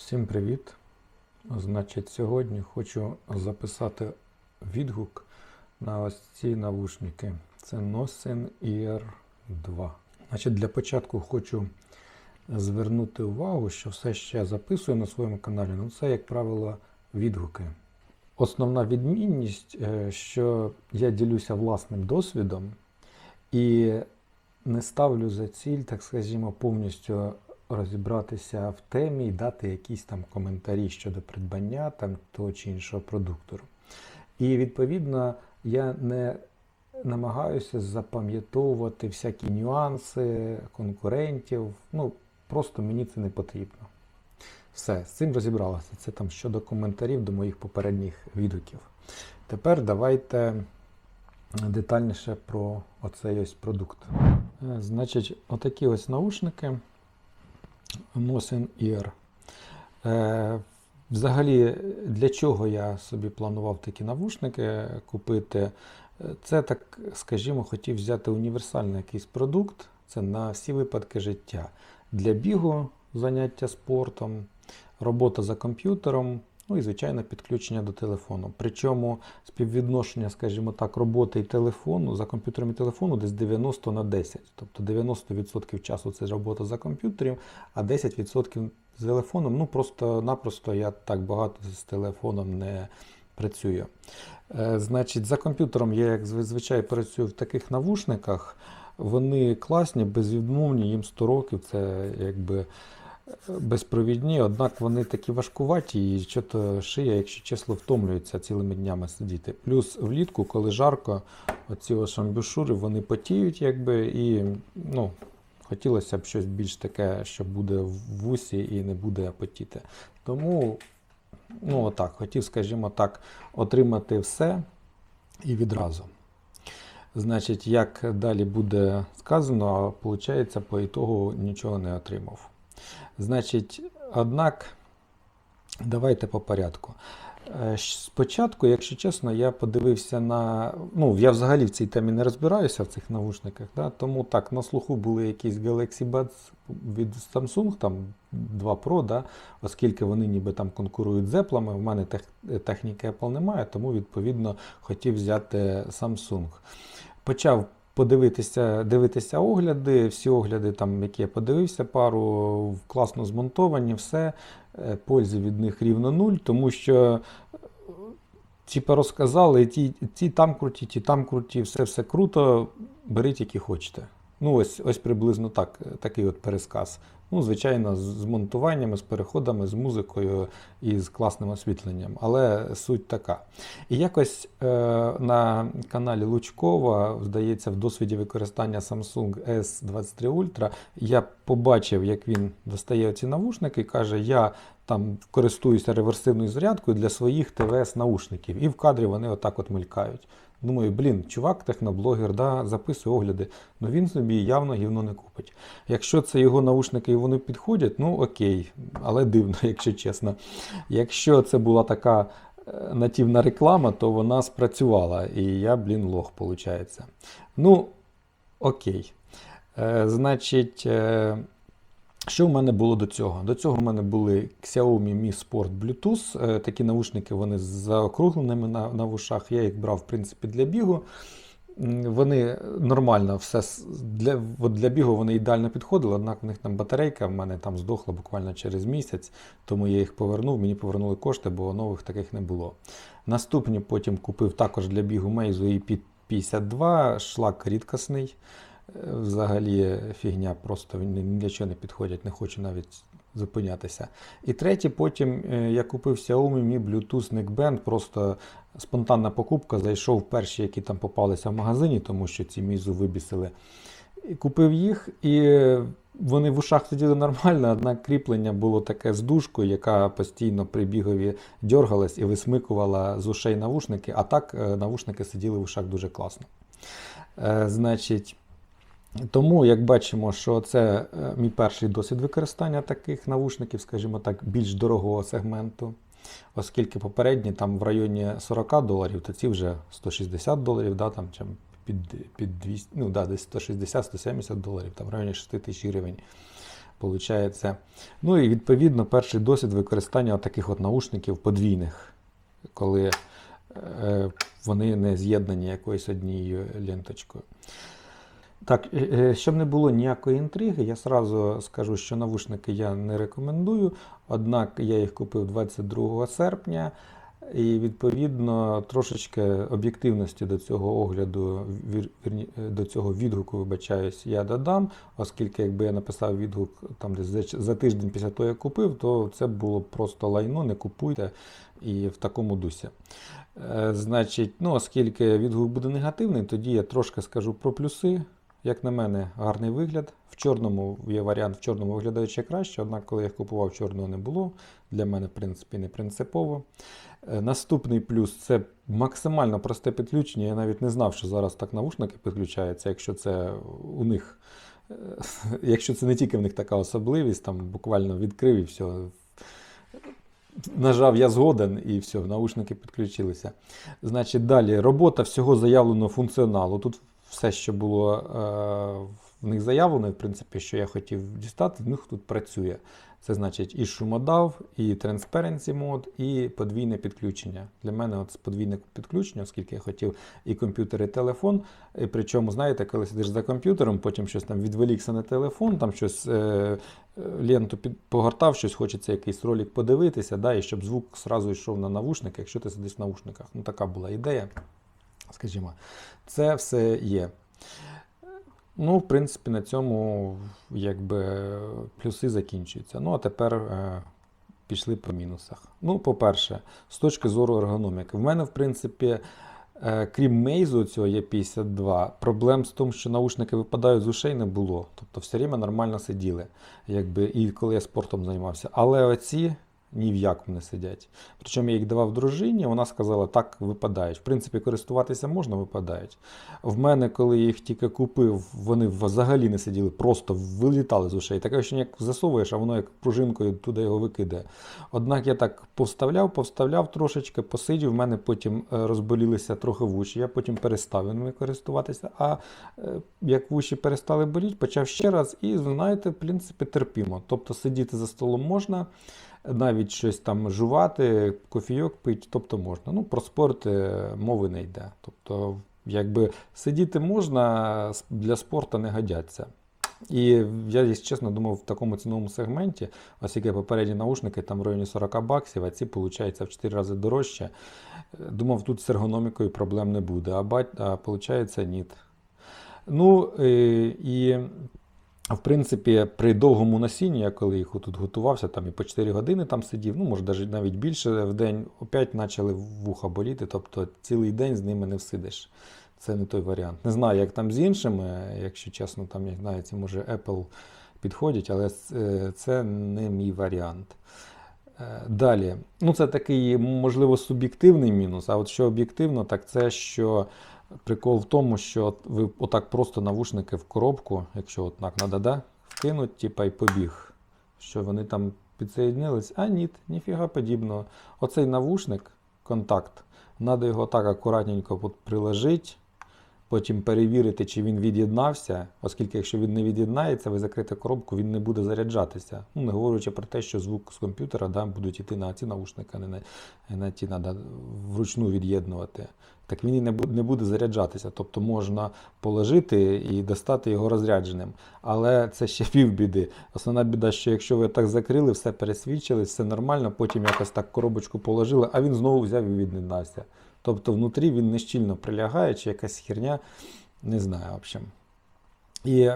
Всім привіт! Значить, сьогодні хочу записати відгук на ось ці навушники. Це Nosin Ear 2. Значить, для початку хочу звернути увагу, що все, що я записую на своєму каналі, ну це, як правило, відгуки. Основна відмінність, е, що я ділюся власним досвідом і не ставлю за ціль, так скажімо, повністю розібратися в темі і дати якісь там коментарі щодо придбання там того чи іншого продукту. І відповідно я не намагаюся запам'ятовувати всякі нюанси конкурентів. Ну, просто мені це не потрібно. Все, з цим розібралися. Це там щодо коментарів до моїх попередніх відгуків. Тепер давайте детальніше про оцей ось продукт. Е, Значить, отакі ось наушники. Nosin Ір. Е, взагалі, для чого я собі планував такі навушники купити? Це так, скажімо, хотів взяти універсальний якийсь продукт. Це на всі випадки життя. Для бігу, заняття спортом, робота за комп'ютером, ну і, звичайно, підключення до телефону. Причому співвідношення, скажімо так, роботи і телефону за комп'ютером і телефону десь 90 на 10. Тобто 90% часу це робота за комп'ютером, а 10% з телефоном. Ну просто-напросто я так багато з телефоном не працюю. Е, Значить, за комп'ютером я, як зазвичай, працюю в таких навушниках. Вони класні, безвідмовні, їм 100 років, це якби безпровідні, однак вони такі важкуваті і що-то шия, якщо чесно, втомлюється цілими днями сидіти. Плюс влітку, коли жарко, оці ось амбушури, вони потіють, якби, і ну, хотілося б щось більш таке, що буде в вусі і не буде потіти. Тому, ну отак, хотів, скажімо так, отримати все і відразу. Значить, як далі буде сказано, виходить, по ітогу нічого не отримав. Значить, однак, давайте по порядку. Е, Спочатку, якщо чесно, я подивився на. Ну, я взагалі в цій темі не розбираюся в цих навушниках, да? тому так, на слуху були якісь Galaxy Buds від Samsung, там 2 Pro, да? оскільки вони ніби там конкурують з Apple, в мене тех... техніки Apple немає, тому відповідно хотів взяти Samsung. Почав подивитися, дивитися огляди, всі огляди, там, які я подивився, пару класно змонтовані, все, е, пользи від них рівно нуль, тому що типа розказали, ті, ті там круті, ті там круті, все все круто, беріть, які хочете. Ну, ось ось приблизно так, такий от пересказ. Ну, звичайно, з монтуваннями, з переходами, з музикою і з класним освітленням. Але суть така. І якось е, на каналі Лучкова, здається, в досвіді використання Samsung S23 Ultra я побачив, як він достає ці навушники і каже, я там користуюся реверсивною зарядкою для своїх ТВС-наушників. І в кадрі вони отак от мелькають. Думаю, блін, чувак, техноблогер, да, записує огляди, але він собі явно гівно не купить. Якщо це його наушники і вони підходять, ну окей, але дивно, якщо чесно. Якщо це була така е, нативна реклама, то вона спрацювала. І я, блін, лох, виходить. Ну, окей. Е, Значить. Е, що в мене було до цього? До цього в мене були Xiaomi Mi Sport Bluetooth. Е, Такі навушники вони з заокругленими на, на вушах. Я їх брав в принципі для бігу. Вони нормально все для, от для бігу вони ідеально підходили, однак в них там батарейка в мене там здохла буквально через місяць, тому я їх повернув. Мені повернули кошти, бо нових таких не було. Наступні потім купив також для бігу Meizu EP 52, шлак рідкісний. Взагалі фігня, просто він для чого не підходять, не хочу навіть зупинятися. І третє, потім е, я купив Xiaomi Mi Bluetooth Neckband, просто спонтанна покупка, зайшов перші, які там попалися в магазині, тому що ці мізу вибісили. І купив їх, і вони в ушах сиділи нормально, однак кріплення було таке з дужкою, яка постійно при бігові дергалась і висмикувала з ушей навушники, а так е, навушники сиділи в ушах дуже класно. Е, Значить, тому, як бачимо, що це е, мій перший досвід використання таких навушників, скажімо так, більш дорогого сегменту, оскільки попередні там в районі 40 доларів, то ці вже 160 доларів, да, там, чим під, під 200, ну, да, десь 160-170 доларів, там в районі 6 тисяч гривень. Получається. Ну і відповідно перший досвід використання таких от наушників подвійних, коли е, вони не з'єднані якоюсь однією ленточкою. Так, е, е, щоб не було ніякої інтриги, я сразу скажу, що навушники я не рекомендую. Однак я їх купив 22 серпня, і відповідно трошечки об'єктивності до цього огляду, е, до цього відгуку, вибачаюсь, я додам, оскільки якби я написав відгук там десь за, тиждень після того, як купив, то це було просто лайно, не купуйте і в такому дусі. Значить, ну, оскільки відгук буде негативний, тоді я трошки скажу про плюси. Як на мене, гарний вигляд. В чорному є варіант, в чорному виглядає ще краще, однак, коли я купував, чорного не було. Для мене, в принципі, не принципово. Е, Наступний плюс це максимально просте підключення. Я навіть не знав, що зараз так навушники підключаються, якщо це у них, е, якщо це не тільки в них така особливість, там буквально відкрив і все. Нажав я згоден і все, наушники підключилися. Значить, далі робота всього заявленого функціоналу. Тут все, що було е, в них заявлено, в принципі, що я хотів дістати, в них тут працює. Це значить і шумодав, і Transparency мод, і подвійне підключення. Для мене от подвійне підключення, оскільки я хотів і комп'ютер, і телефон. І причому, знаєте, коли сидиш за комп'ютером, потім щось там відволікся на телефон, там щось е, е, ленту під, погортав, щось хочеться якийсь ролик подивитися, да, і щоб звук зразу йшов на навушники, якщо ти сидиш в навушниках. Ну, така була ідея. Скажімо, це все є. Ну, в принципі, на цьому якби плюси закінчуються. Ну, а тепер е, пішли по мінусах. Ну, по-перше, з точки зору ергономіки. В мене, в принципі, е, крім мейзу цього є 52, проблем з тим, що наушники випадають з ушей, не було. Тобто все рівно нормально сиділи, якби, і коли я спортом займався. Але оці ні в якому не сидять. Причому я їх давав дружині, вона сказала, так випадають. В принципі, користуватися можна, випадають. В мене, коли я їх тільки купив, вони взагалі не сиділи, просто вилітали з ушей. Таке, що як засовуєш, а воно як пружинкою туди його викидає. Однак я так повставляв, повставляв трошечки, посидів, в мене потім е, розболілися трохи вуші, я потім перестав ними користуватися. А е, як вуші перестали боліти, почав ще раз і, знаєте, в принципі, терпімо. Тобто сидіти за столом можна навіть щось там жувати, кофійок пити, тобто можна. Ну, про спорт е, мови не йде. Тобто, якби сидіти можна, для спорту не годяться. І я, якщо чесно, думав, в такому ціновому сегменті, оскільки попередні наушники там в районі 40 баксів, а ці, виходить, в 4 рази дорожче. е, Думав, тут з ергономікою проблем не буде, а, бать, а виходить, ні. Ну, е, і в принципі, при довгому носінні, я коли їх тут готувався, там і по 4 години там сидів, ну, може, навіть більше в день, опять почали вуха боліти, тобто цілий день з ними не всидиш. Це не той варіант. Не знаю, як там з іншими, якщо чесно, там, як знаєте, може Apple підходять, але е, це не мій варіант. Е, Далі, ну це такий, можливо, суб'єктивний мінус, а от що об'єктивно, так це що прикол в тому, що ви отак просто навушники в коробку, якщо отак на надо, вкинуть, типа і побіг. Що вони там підсоєднились, а ні, ніфіга подібного. Оцей навушник, контакт, треба його так акуратненько приложити, потім перевірити, чи він від'єднався, оскільки якщо він не від'єднається, ви закрите коробку, він не буде заряджатися. Ну, не говорячи про те, що звук з комп'ютера да, будуть йти на ці навушники, а не на, на ті треба вручну від'єднувати. Так він і не буде, не буде заряджатися. Тобто можна положити і достати його розрядженим. Але це ще півбіди. Основна біда, що якщо ви так закрили, все пересвідчили, все нормально, потім якось так коробочку положили, а він знову взяв і від'єднався. Тобто внутрі він не щільно прилягає, чи якась херня, не знаю, в общем. І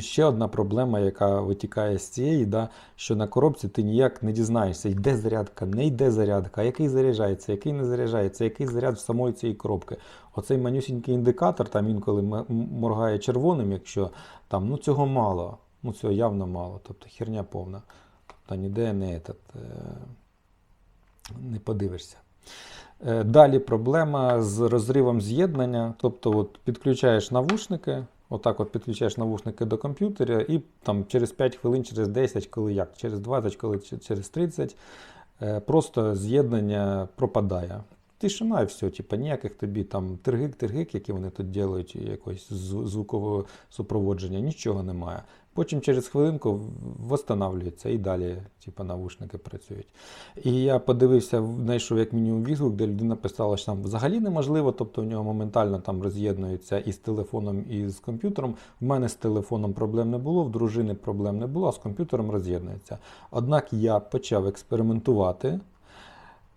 ще одна проблема, яка витікає з цієї, да, що на коробці ти ніяк не дізнаєшся, йде зарядка, не йде зарядка, який заряджається, який не заряджається, який заряд в самої цієї коробки. Оцей манюсінький індикатор, там інколи моргає червоним, якщо там, ну цього мало, ну цього явно мало, тобто херня повна. Тобто ніде не, этот, е, не подивишся. Е, Далі проблема з розривом з'єднання. Тобто от підключаєш навушники, отак от підключаєш навушники до комп'ютера, і там через 5 хвилин, через 10, коли як, через 20, коли через 30, е, просто з'єднання пропадає. Тишина і все, типу, ніяких тобі там тиргик, які вони тут ділають, якось звукового супроводження, нічого немає. Потім через хвилинку восстанавлюється і далі, типу, навушники працюють. І я подивився, знайшов як мінімум відгук, де людина писала, що там взагалі неможливо, тобто у нього моментально там роз'єднується і з телефоном, і з комп'ютером. В мене з телефоном проблем не було, в дружини проблем не було, а з комп'ютером роз'єднується. Однак я почав експериментувати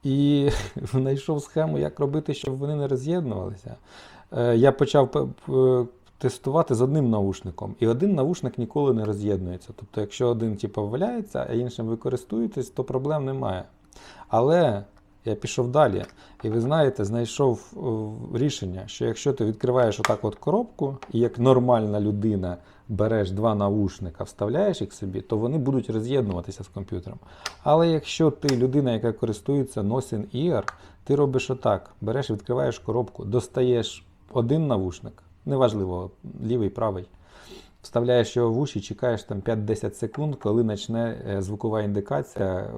і знайшов схему, як робити, щоб вони не роз'єднувалися. Е, Я почав тестувати з одним наушником, і один наушник ніколи не роз'єднується. Тобто, якщо один типу, валяється, а іншим ви користуєтесь, то проблем немає. Але я пішов далі, і ви знаєте, знайшов е, рішення, що якщо ти відкриваєш отак от коробку, і як нормальна людина береш два наушника, вставляєш їх собі, то вони будуть роз'єднуватися з комп'ютером. Але якщо ти людина, яка користується Nosin Ear, ти робиш отак: береш, відкриваєш коробку, достаєш один навушник, неважливо, лівий, правий. Вставляєш його в уші, чекаєш там 5-10 секунд, коли почне е, звукова індикація.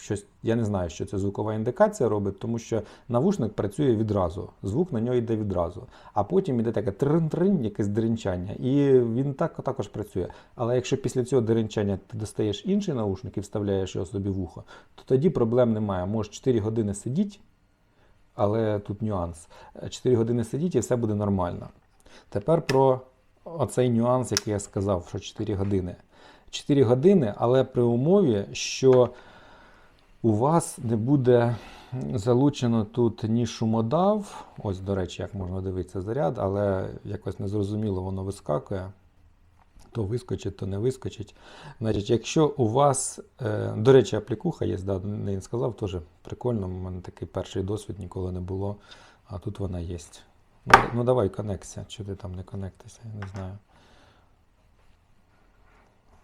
Щось, я не знаю, що це звукова індикація робить, тому що навушник працює відразу, звук на нього йде відразу. А потім йде таке трин-трин, якесь деренчання, і він так також працює. Але якщо після цього деренчання ти достаєш інший наушник і вставляєш його собі в ухо, то тоді проблем немає. Можеш 4 години сидіти, але тут нюанс. 4 години сидіть і все буде нормально. Тепер про оцей нюанс, який я сказав, що 4 години. 4 години, але при умові, що у вас не буде залучено тут ні шумодав. Ось, до речі, як можна дивитися заряд, але якось незрозуміло воно вискакує. То вискочить, то не вискочить. Значить, якщо у вас, е, до речі, аплікуха є, да, не сказав, теж прикольно. У мене такий перший досвід ніколи не було, а тут вона є. Ну, ну давай коннекся, чи ти там не коннектися, я не знаю.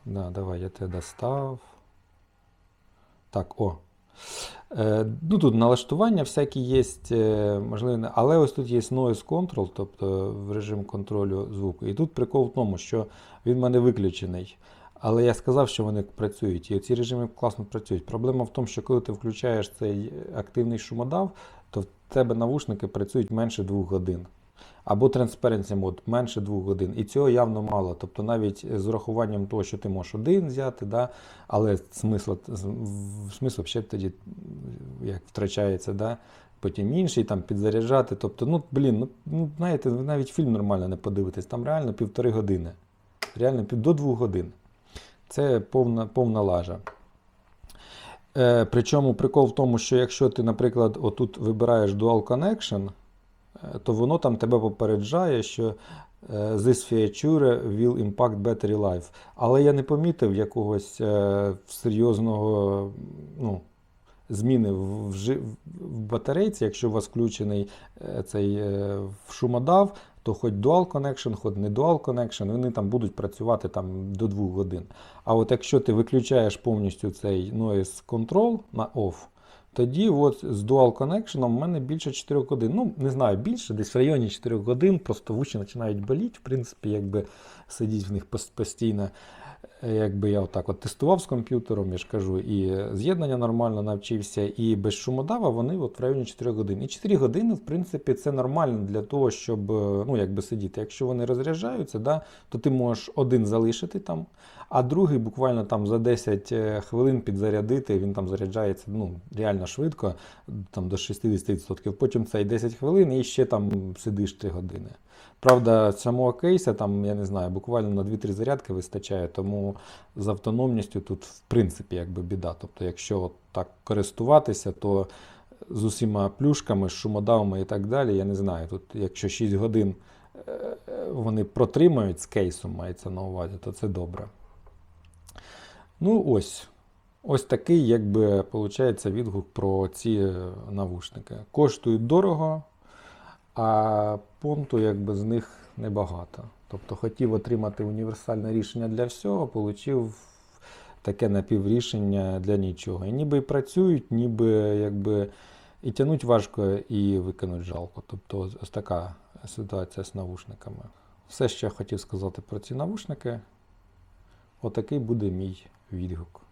Да, давай, я тебе достав. Так, о. Е, ну, тут налаштування всякі є, е, можливо, але ось тут є noise control, тобто в режим контролю звуку. І тут прикол в тому, що він в мене виключений. Але я сказав, що вони працюють, і ці режими класно працюють. Проблема в тому, що коли ти включаєш цей активний шумодав, то в тебе навушники працюють менше 2 годин. Або Transparency Mode менше 2 годин. І цього явно мало. Тобто навіть з урахуванням того, що ти можеш один взяти, да, але смисл, смисл ще тоді як втрачається, да, потім інший там підзаряджати. Тобто, ну, блін, ну, ну знаєте, ви навіть фільм нормально не подивитесь, там реально півтори години. Реально до двох годин. Це повна, повна лажа. Е, причому прикол в тому, що якщо ти, наприклад, отут вибираєш Dual Connection, то воно там тебе попереджає, що е, this feature will impact battery life. Але я не помітив якогось е, серйозного ну, зміни в, батарейці, якщо у вас включений е, цей е, шумодав, то хоч Dual Connection, хоч не Dual Connection, вони там будуть працювати там до 2 годин. А от якщо ти виключаєш повністю цей Noise Control на OFF, тоді от з Dual Connection у мене більше 4 годин. Ну, не знаю, більше, десь в районі 4 годин, просто вуші починають боліти, в принципі, якби сидіть в них постійно. Е, Якби я отак от тестував з комп'ютером, я ж кажу, і з'єднання нормально навчився, і без шумодава вони от в районі 4 годин. І 4 години, в принципі, це нормально для того, щоб е, ну, якби сидіти. Якщо вони розряджаються, да, то ти можеш один залишити там, а другий буквально там за 10 е, хвилин підзарядити, він там заряджається ну, реально швидко, там до 60%. Потім цей 10 хвилин і ще там сидиш 3 години. Правда, самого кейса там, я не знаю, буквально на 2-3 зарядки вистачає, тому з автономністю тут в принципі якби біда. Тобто, якщо так користуватися, то з усіма плюшками, з шумодавами і так далі, я не знаю. Тут, якщо 6 годин е, е, вони протримають з кейсом, мається на увазі, то це добре. Ну, ось. Ось такий, якби, виходить, відгук про ці е, навушники. Коштують дорого, а понту якби з них небагато. Тобто хотів отримати універсальне рішення для всього, отримав таке напіврішення для нічого. І ніби і працюють, ніби якби і тянуть важко, і викинуть жалко. Тобто ось- ось така ситуація з навушниками. Все, що я хотів сказати про ці навушники, отакий буде мій відгук.